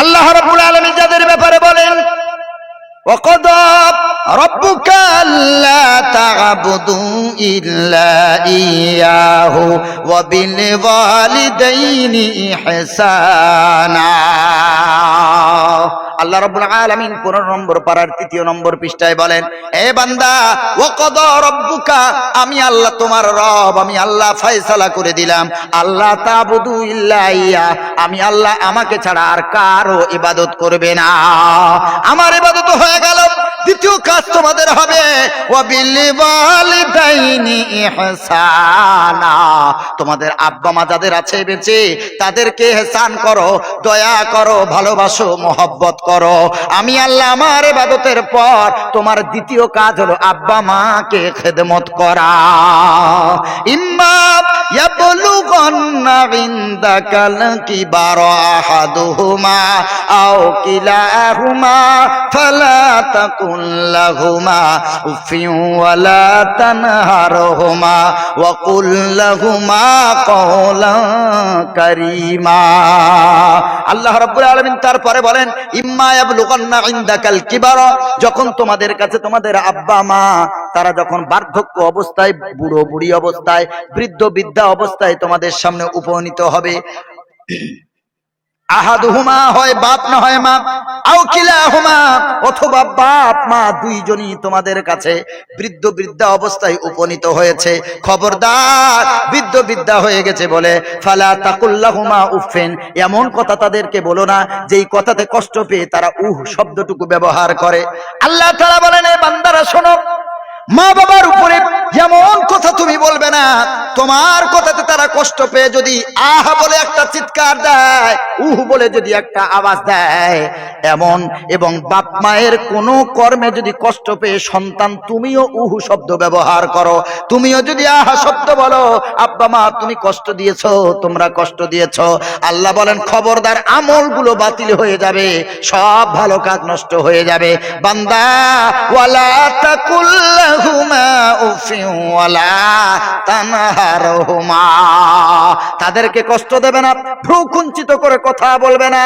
আল্লাহ রাব্বুল আলামিন যাদের ব্যাপারে বলেন وقضى ربك ألا تعبدوا إلا إياه وبالوالدين إحسانا আল্লাহ রাব্বুল আলামিন 15 নম্বর পারার তৃতীয় নম্বর পৃষ্ঠায় বলেন, এ বান্দা, ওয়াকাদ রব্বুকা, আমি আল্লাহ তোমার রব, আমি আল্লাহ ফয়সালা করে দিলাম। আল্লাহ তাবুদু ইয়া আমি আল্লাহ আমাকে ছাড়া আর কারও ইবাদত করবে না। আমার ইবাদত হয়ে গেল। দ্বিতীয় কাজ তোমাদের হবে। তোমাদের আব্বা মা যাদের আছে বেঁচে, তাদেরকে ইহসান করো, দয়া করো, ভালোবাসো, মহব্বত করো। আমি আল্লাহ আমার ইবাদতের পর তোমার দ্বিতীয় কাজ হলো আব্বা মাকে খেদমত করা। ইম্মা তারপরে বলেন, ইম্মা ইয়াবলুগান্না ইনদাকাল কিবারা, যখন তোমাদের কাছে তোমাদের আব্বা মা, তারা যখন বার্ধক্য অবস্থায়, বুড়ো বুড়ি অবস্থায়, বৃদ্ধ বৃদ্ধা অবস্থায় তোমাদের সামনে উপনীত হবে। আহাদুহুমা হয় বাপ না হয় মা অথবা বাপ, মা দুইজনই তোমাদের কাছে বৃদ্ধ বৃদ্ধা অবস্থায় উপনীত হয়েছে। খবরদার, বৃদ্ধ বৃদ্ধা হয়ে গেছে বলে, ফালা তাকুল্লাহুমা উফেন এমন কথা তাদেরকে বলো না, যেই কথাতে কষ্ট পেয়ে তারা উহ শব্দটুকু ব্যবহার করে। আল্লাহ তাআলা বলেন বান্দারা, শোনো মা বাবার উপরে যেমন কথা তুমি বলবে না, তোমার কথাতে তারা কষ্ট পেয়ে যদি আহা বলে একটা চিৎকার দেয়, উহ বলে যদি একটা আওয়াজ দেয়, এমন এবং বাপ মায়ের কোনো কর্মে যদি কষ্ট পেয়ে সন্তান তুমিও উহু শব্দ ব্যবহার করো, তুমিও যদি আহা শব্দ বলো, আব্বা মা তুমি কষ্ট দিয়েছ, তোমরা কষ্ট দিয়েছ, আল্লাহ বলেন খবরদার আমলগুলো বাতিল হয়ে যাবে, সব ভালো কাজ নষ্ট হয়ে যাবে। বান্দা, ওয়ালা তানহারহুমা তাদেরকে কষ্ট দেবে না ভ্রু কুঞ্চিত করে কথা বলবে না।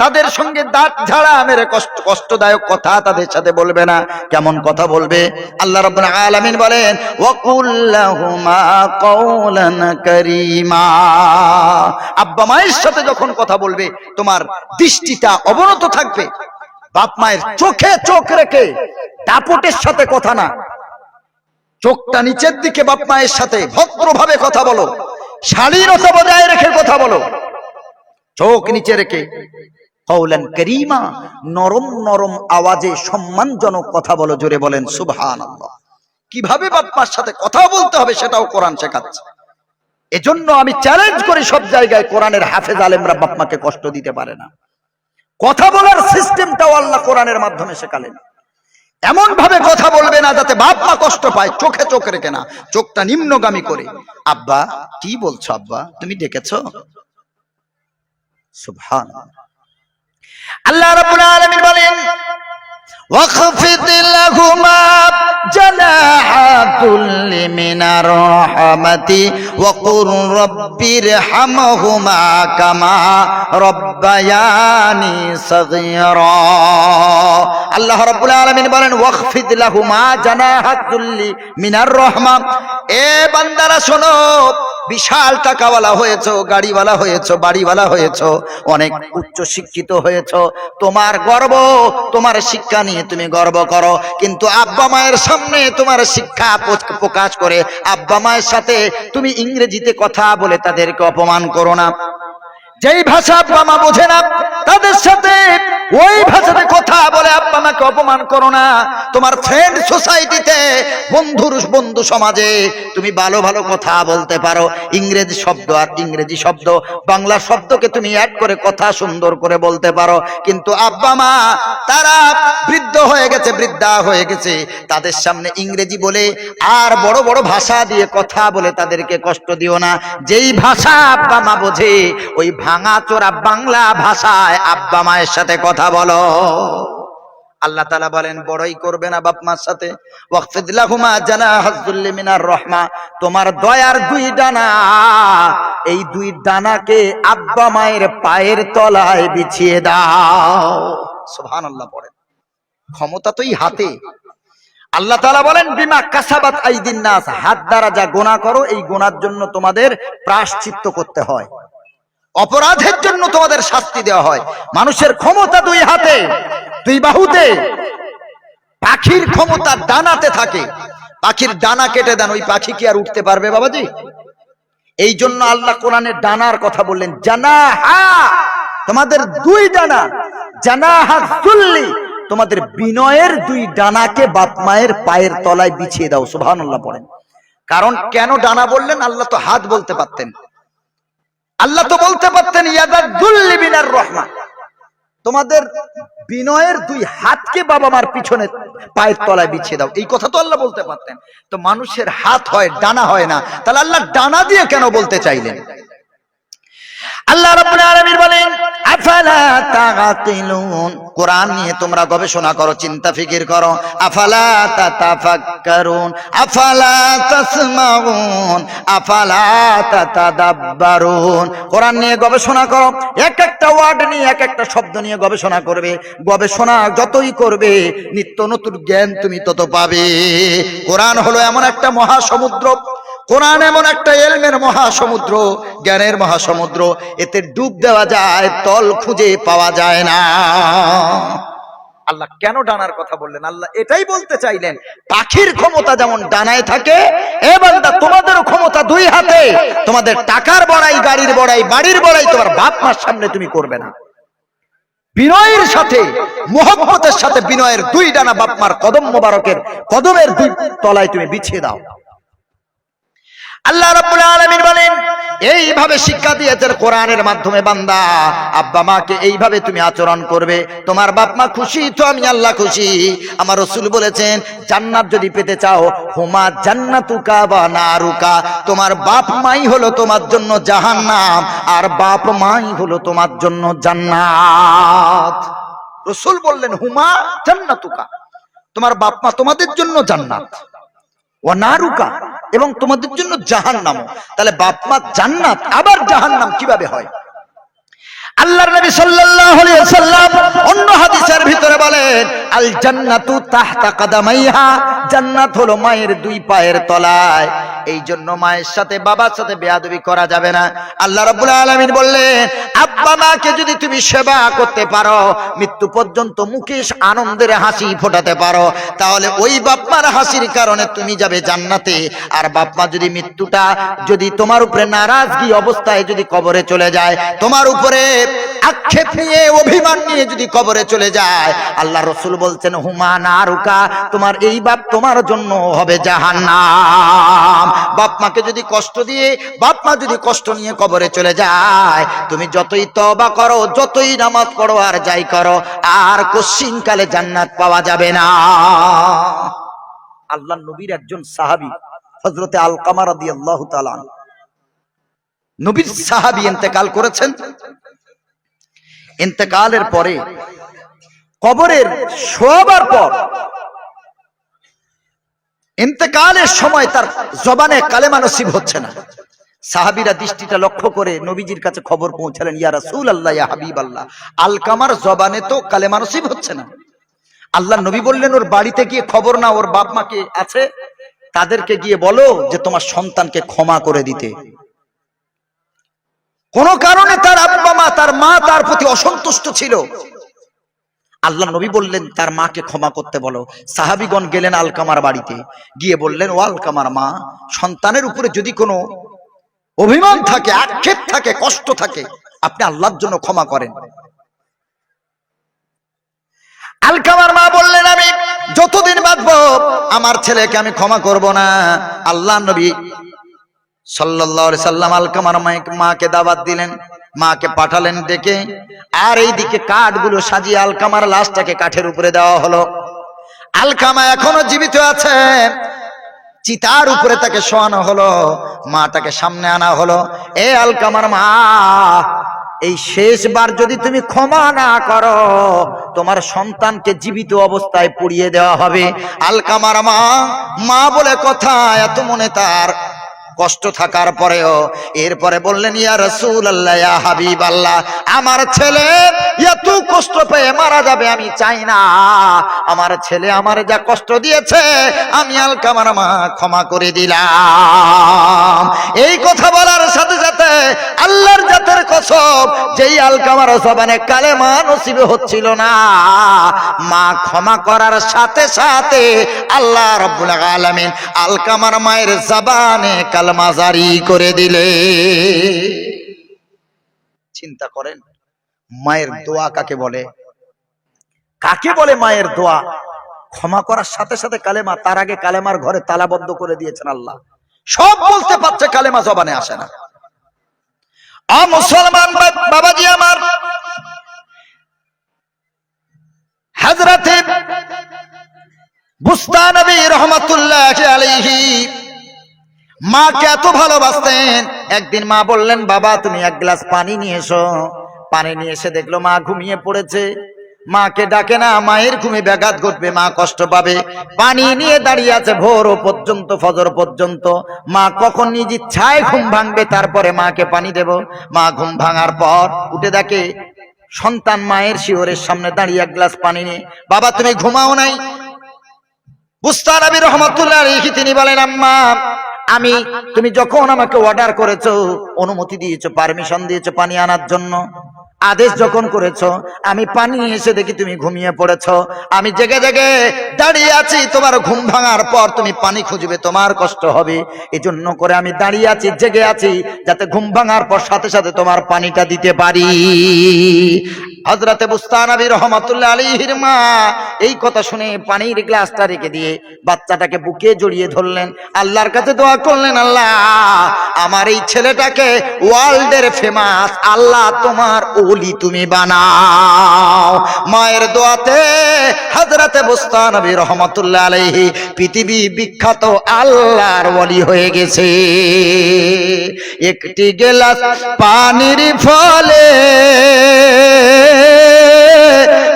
তাদের সঙ্গে দাঁত ঝাড়া মেরে কষ্ট, কষ্টদায়ক কথা তাদের সাথে বলবে না। কেমন কথা বলবে? আল্লাহ রাব্বুল আলামিন বলেন ওয়াকুল্লাহুমা কওলান কারীমা। আব্বা মায়ের সাথে যখন কথা বলবে, তোমার দৃষ্টিটা অবনত থাকবে। বাপ মায়ের চোখে চোখ রেখে, দাপটের সাথে কথা না। চোখটা নিচের দিকে বাপ মায়ের সাথে ভদ্রভাবে কথা বলো। শালীনতা বজায় রেখে কথা বলো। চোখ নিচে রেখে কৌলেন করিমা, নরম নরম আওয়াজে সম্মানজনক কথা বলো, জোরে বলেন সুবহান কীভাবে বাপ্পার সাথে কথা বলতে হবে সেটাও কোরআন শেখাচ্ছে। এজন্য আমি চ্যালেঞ্জ করি সব জায়গায় কোরআনের হাফেজ আলেমরা বাপ্পাকে কষ্ট দিতে পারে না। কথা বলার সিস্টেমটাও আল্লাহ কোরআনের মাধ্যমে শেখালেন। এমন ভাবে কথা বলবে না যাতে বাপ মা কষ্ট পায়, চোখে চোখ রেখে না, চোখটা নিম্নগামী করে। আব্বা, কি বলছো আব্বা? তুমি ডেকেছো? সুবহান আল্লাহ রাব্বুল আলামিন বলেন واخفض لهما جناح كل من الرحمة وقل رب ارحمهما كما ربياني صغيرا আল্লাহ রাব্বুল আলামিন বলেন ওয়াখফিদ লাহুমা জানাহাতুল্লি মিনার রহমা এ বান্দারা শোনো বিশাল টাকাওয়ালা হয়েছো গাড়িওয়ালা হয়েছো বাড়িওয়ালা হয়েছো অনেক উচ্চ শিক্ষিত হয়েছো তোমার গর্ব তোমার শিক্ষা নিয়ে তুমি গর্ব করো। কিন্তু আব্বা মায়ের সামনে তোমার শিক্ষা প্রকাশ করে আব্বা মায়ের সাথে তুমি ইংরেজিতে কথা বলে তাদেরকে অপমান করো না। যেই ভাষা আব্বা মা বোঝে না, তাদের সাথে ওই ভাষাতে কথা বলে, আব্বা মাকে অপমান করো না। তোমার ফ্রেন্ড সোসাইটিতে বন্ধুর, বন্ধু সমাজে তুমি ভালো ভালো কথা বলতে পারো। ইংরেজি শব্দ আর ইংরেজি শব্দ, বাংলা শব্দকে তুমি অ্যাড করে কথা সুন্দর করে বলতে পারো। কিন্তু আব্বা মা, তারা বৃদ্ধ হয়ে গেছে, বৃদ্ধা হয়ে গেছে। তাদের সামনে ইংরেজি বলে আর বড় বড় ভাষা দিয়ে কথা বলে তাদেরকে কষ্ট দিও না। যেই ভাষা আব্বা মা বোঝে, ওই ভাঙা চোরা বাংলা ভাষায় আব্বা মায়ের সাথে কথা বলো। আল্লাহ তালা বলেন, বড়ই করবে না বাপ মার সাথে। রহমা। তোমার দয়ার দুই ডানা, এই দুই ডানাকে আব্বা মায়ের পায়ের তলায় বিছিয়ে দাও। সোহান আল্লাহ পড়েন। ক্ষমতা তো হাতে। আল্লাহ তালা বলেন, বিমা কাসাবাত আইদিন নাস। হাত দ্বারা যা গোনা করো, এই গোনার জন্য তোমাদের প্রায়শ্চিত্ত করতে হয়। অপরাধের জন্য তোমাদের শাস্তি দেওয়া হয়। মানুষের ক্ষমতা দুই হাতে, দুই বাহুতে। পাখির ক্ষমতা ডানাতে থাকে। পাখির ডানা কেটে দেন, ওই পাখি কি আর উঠতে পারবে বাবাজি? এই জন্য আল্লাহ কোরআনের ডানার কথা বললেন, জানাহা, তোমাদের দুই ডানা, জানাহা জুল্লি, তোমাদের বিনয়ের দুই ডানাকে বাপ মায়ের পায়ের তলায় বিছিয়ে দাও, সুবহানাল্লাহ পড়েন। কারণ কেন ডানা বললেন? আল্লাহ তো হাত বলতে পারতেন। আল্লাহ তো বলতে পারতেন ইয়াদাদুল্লি বিনার রহমান তোমাদের বিনয়ের দুই হাতকে বাবা মার পিছনে পায়ের তলায় বিছিয়ে দাও। এই কথা তো আল্লাহ বলতে পারতেন। তো মানুষের হাত হয়, ডানা হয় না। তাহলে আল্লাহ ডানা দিয়ে কেন বলতে চাইলেন? আল্লাহ রাব্বুল বলেন, আফালা কোরআন নিয়ে তোমরা গবেষণা করো, চিন্তা ফিকির করো। আফালা তাতাফাক্কারুন, আফালা তাসমাউন, আফালা তাতাদাব্বারুন। কোরআন নিয়ে গবেষণা করো, এক একটা ওয়ার্ড নিয়ে এক একটা শব্দ নিয়ে গবেষণা করবে। গবেষণা যতই করবে, নিত্য নতুন জ্ঞান তুমি তত পাবে। কোরআন হলো এমন একটা মহাসমুদ্র কোরআন এমন একটা এলমের মহাসমুদ্র, জ্ঞানের মহাসমুদ্র, এতে ডুব দেওয়া যায়, তল খুঁজে পাওয়া যায় না। আল্লাহ কেন ডানার কথা বললেন? আল্লাহ এটাই বলতে চাইলেন, পাখির ক্ষমতা যেমন ডানায় থাকে, এ বান্দা তোমাদেরও ক্ষমতা দুই হাতে। তোমাদের টাকার বড়াই, গাড়ির বড়াই, বাড়ির বড়াই তোমার বাপ মার সামনে তুমি করবে না। বিনয়ের সাথে, মোহব্বতের সাথে বিনয়ের দুই ডানা বাপমার কদম মোবারকের কদমের দুই তলায় তুমি বিছিয়ে দাও। আল্লাহ রাব্বুল আলামিন বলেন, এইভাবে শিক্ষা দিয়েছেন কোরআনের মাধ্যমে বান্দা। আব্বা মাকে এইভাবে তুমি আচরণ করবে। তোমার বাপ মা খুশি তো আমি আল্লাহ খুশি। আমার রসুল বলেছেন, জান্নাত যদি পেতে চাও, হুমা জান্নাতুকা বা নারুকা। তোমার বাপ মাই হলো তোমার জন্য জাহান্নাম, আর বাপ মাই হলো তোমার জন্য জান্নাত। রসুল বললেন, হুমা জান্নাতুকা। তোমার বাপ মা তোমাদের জন্য জান্নাত। ও নারুকা। এবং তোমাদের জন্য জাহান নাম তাহলে বাপ মা জান্নাত, আবার জাহান নাম কীভাবে হয়? আল্লাহর নবী সাল্লাল্লাহু আলাইহি ওয়াসাল্লাম অন্য হাদিসের ভিতরে বলেন আল জান্নাতু তাহতা কাদামাইহা জান্নাত হলো মায়ের দুই পায়ের তলায়। এই জন্য মায়ের সাথে বাবার সাথে বেয়াদবি করা যাবে না। আল্লাহ রাব্বুল আলামিন বললেন আব্বা মাকে যদি তুমি সেবা করতে পারো, মৃত্যু পর্যন্ত মুখে আনন্দের হাসি ফোটাতে পারো, তাহলে ওই বাপ্পার হাসির কারণে তুমি যাবে জান্নাতে। আর বাপ্পা যদি মৃত্যুটা যদি তোমার উপরে নারাজগি অবস্থায় যদি কবরে চলে যায়, তোমার উপরে আক্ষেপ নিয়ে, অভিমান নিয়ে যদি কবরে চলে যায়, আল্লাহ রসুল বলছেন, হুমা নারুকা, তোমার এই বাপ তোমার জন্য হবে জাহান্নাম। বাপ মাকে যদি কষ্ট দিয়ে বাপ মা যদি কষ্ট নিয়ে কবরে চলে যায়, তুমি যতই তবা করো, যতই নামাজ পড়ো আর যাই করো, আর কশ্চিন কালে জান্নাত পাওয়া যাবে না। আল্লাহ নবীর একজন সাহাবী হজরতে আল কামার আল্লাহ নবীর সাহাবী ইন্তেকাল করেছেন। ইন্তেকালের পরে, কবরের শোয়াবার পর, ইন্তেকালের সময় তার জবানে কালেমা নসিব হচ্ছে না। সাহাবিরা দৃষ্টিটা লক্ষ্য করে নবীজির কাছে খবর পৌঁছালেন, ইয়া রাসূল আল্লাহ ইয়া হাবিব আল্লাহ আলকামার জবানে তো কালেমা নসিব হচ্ছে না। আল্লাহ নবী বললেন, ওর বাড়িতে গিয়ে খবর না ওর বাপ মাকে আছে? তাদেরকে গিয়ে বলো যে তোমার সন্তানকে ক্ষমা করে দিতে। কোন কারণে তার আব্বা মা, তার মা তার প্রতি অসন্তুষ্ট ছিল? আল্লাহ নবী বললেন, তার মাকে ক্ষমা করতে বলো। সাহাবিগণ গেলেন আলকামার বাড়িতে, গিয়ে বললেন, ও আলকামার মা, সন্তানের উপরে যদি কোনো অভিমান থাকে, আক্ষেপ থাকে, কষ্ট থাকে। আপনি আল্লাহর জন্য ক্ষমা করেন। আলকামার মা বললেন, আমি যতদিন বাঁচবো, আমার ছেলেকে আমি ক্ষমা করব না। আল্লাহ নবী সাল্লাম আলকামার মাকে- দাওয়াত দিলেন। মাকে পাঠালেন ডেকে। আর এইদিকে কাঠগুলো সাজিয়ে আলকামার লাশটাকে কাঠের উপরে দেওয়া হলো। আলকামা এখনও জীবিত আছে চিতার উপরে তাকে শোয়ানো হলো, মাটাকে সামনে আনা হলো। এ আলকামার মা, এই শেষবার যদি তুমি ক্ষমা না করো, তোমার সন্তানকে জীবিত অবস্থায় পুড়িয়ে দেওয়া হবে। আলকামার মা মা বলে কথা, এত মনে তার কষ্ট থাকার পরেও এরপরে বললেন, ইয়া রসুল আল্লাহ ইয়া হাবিব আল্লাহ আমার ছেলে এত কষ্ট পেয়ে মারা যাবে, আমি চাই না। আমার ছেলে আমার যা কষ্ট দিয়েছে, আমি আলকামার মা ক্ষমা করে দিলাম। এই কথা বলার সাথে সাথে আল্লাহর জাতের কসম, যেই আলকামার জবানে কালেমা নসিবে হচ্ছিল না। মা ক্ষমা করার সাথে সাথে আল্লাহ রব্বুল আলামিন আলকামার মায়ের জবানে কালমা জারি করে দিলে। চিন্তা করেন, মায়ের দোয়া কাকে বলে? কাকে বলে মায়ের দোয়া? ক্ষমা করার সাথে সাথে কালেমা, তার আগে কালেমার ঘরে তালাবদ্ধ করে দিয়েছেন আল্লাহ। সব বলতে পারছে, কালেমা জবানে আসে না। আ মুসলমান বাবাজি আমার হাজরাতে বুস্তা নবী রহমতুল্লাহ আলাইহি মাকে এত ভালোবাসতেন? একদিন মা বললেন, বাবা, তুমি এক গ্লাস পানি নিয়ে এসো। পানি নিয়ে এসে দেখল, মা ঘুমিয়ে পড়েছে। মাকে ডাকে না, মায়ের ঘুমে ব্যাঘাত ঘটবে, মা কষ্ট পাবে। পানি নিয়ে দাঁড়িয়ে আছে ভোর পর্যন্ত, ফজর পর্যন্ত। মা কখন নিজ ইচ্ছায় ঘুম ভাঙবে, তারপরে মাকে পানি দেব। মা ঘুম ভাঙার পর উঠে দেখে সন্তান মায়ের শিওরের সামনে দাঁড়িয়ে এক গ্লাস পানি নিয়ে, বাবা, তুমি ঘুমাও নাই। বুস্তান আবি রহমতুল্লাহ তিনি বলেন, আম্মা আমি তুমি যখন আমাকে অর্ডার করেছ অনুমতি দিয়েছ পারমিশন দিয়েছ পানি আনার জন্য আদেশ যখন করেছ, আমি পানি এসে দেখি তুমি ঘুমিয়ে পড়েছ। আমি জেগে জেগে দাঁড়িয়ে আছি, তোমার ঘুম ভাঙার পর তুমি পানি খুঁজবে, তোমার কষ্ট হবে। এজন্য করে আমি দাঁড়িয়ে আছি, জেগে আছি, যাতে ঘুম ভাঙার পর সাথে সাথে তোমার পানিটা দিতে পারি। হজরতে বুস্তানবী রহমতুল্লাহ আলীহির মা এই কথা শুনে পানির গ্লাসটা রেখে দিয়ে বাচ্চাটাকে বুকে জড়িয়ে ধরলেন। আল্লাহর কাছে দোয়া করলেন, আল্লাহ, আমার এই ছেলেটাকে ওয়ার্ল্ডের ফেমাস আল্লাহ তোমার ওলি তুমি বানাও। মায়ের দোয়াতে হজরতে বুস্তানবী রহমতুল্লাহ আলহি পৃথিবী বিখ্যাত আল্লাহর ওলি হয়ে গেছে। একটি গেলাস পানির ফলে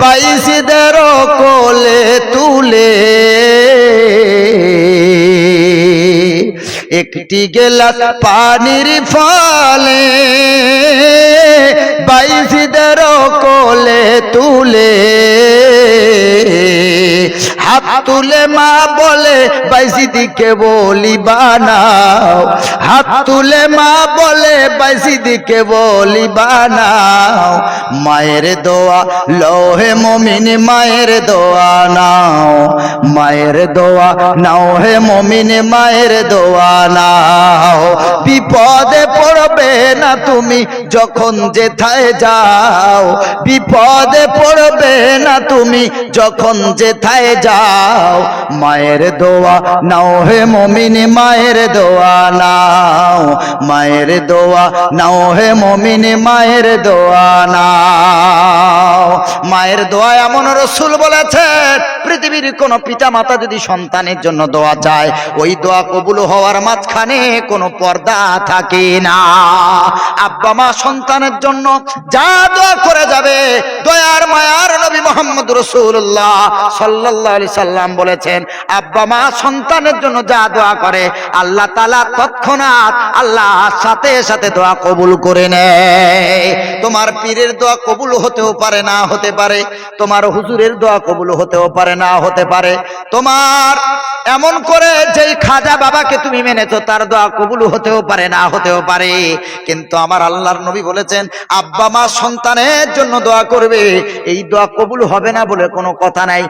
বাইশিদের একটি গেলাস পানির ফলে বাইশিদের কোলে তুলে। হাত তুলে মা বলে বলি বানাও। হাত তুলে মা বলে বলি বানাও। মায়ের দোয়া, লোহে মমিন, মায়ের দোয়া নাও। মায়ের দোয়া, নাও হে মমিন, মায়ের দোয়া নাও। বিপদে পড়বে না তুমি যখন যেথায় যাও। বিপদে পড়বে না তুমি যখন যেথায় যাও। মায়ের দোয়া নাও হে মমিন, মায়ের দোয়া নাও, মায়ের দোয়া নাও হে মমিন, মায়ের দোয়া নাও। মায়ের দোয়া এমন রসুল বলেছেন পৃথিবীর কোন পিতা মাতা যদি সন্তানের জন্য দোয়া চায়, ওই দোয়া কবুল হওয়ার মাঝখানে কোনো পর্দা থাকে না। আব্বা মা সন্তানের জন্য যা দোয়া করে যাবে, দয়ার মায়ার নবী মোহাম্মদ রসুল্লাহ সাল্লাহ আলি সাল্লাম বলেছেন, আব্বা মা সন্তানের জন্য যা দোয়া করে, আল্লাহ তালা তৎক্ষণাৎ আল্লাহ সাথে সাথে দোয়া কবুল করে নেয়। তোমার পীরের দোয়া কবুল হতেও পারে, না হতে পারে, তোমার হুজুরের দোয়া কবুল হতেও পারে না হতে পারে। তোমার এমন করে যেই খাজা বাবাকে তুমি মেনেছো, তার দোয়া কবুল হতেও পারে, না হতেও পারে। কিন্তু আমার আল্লাহর নবী বলেছেন, আব্বা মা সন্তানের জন্য দোয়া করবে। এই দোয়া কবুল হবে না বলে কোনো কথা নাই।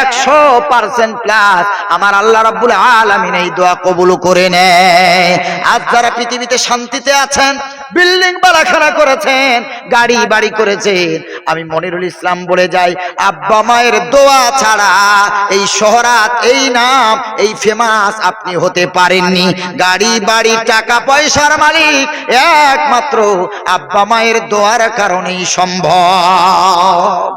একশো পার্সেন্ট প্লাস আমার আল্লাহ রাব্বুল আলামিন এই দোয়া কবুল করে নেয়। আজ যারা পৃথিবীতে শান্তিতে আছেন, বিল্ডিং বাড়াখানা করেছেন, গাড়ি বাড়ি করেছেন, আমি মনিরুল ইসলাম বলে যাই, আব্বা মায়ের দোয়া ছাড়া এই শহরাত, এই নাম, এই ফেমাস আপনি হতে পারেননি। গাড়ি, বাড়ি, টাকা, পয়সার মালিক একমাত্র আব্বা মায়ের দোয়ার কারণেই সম্ভব।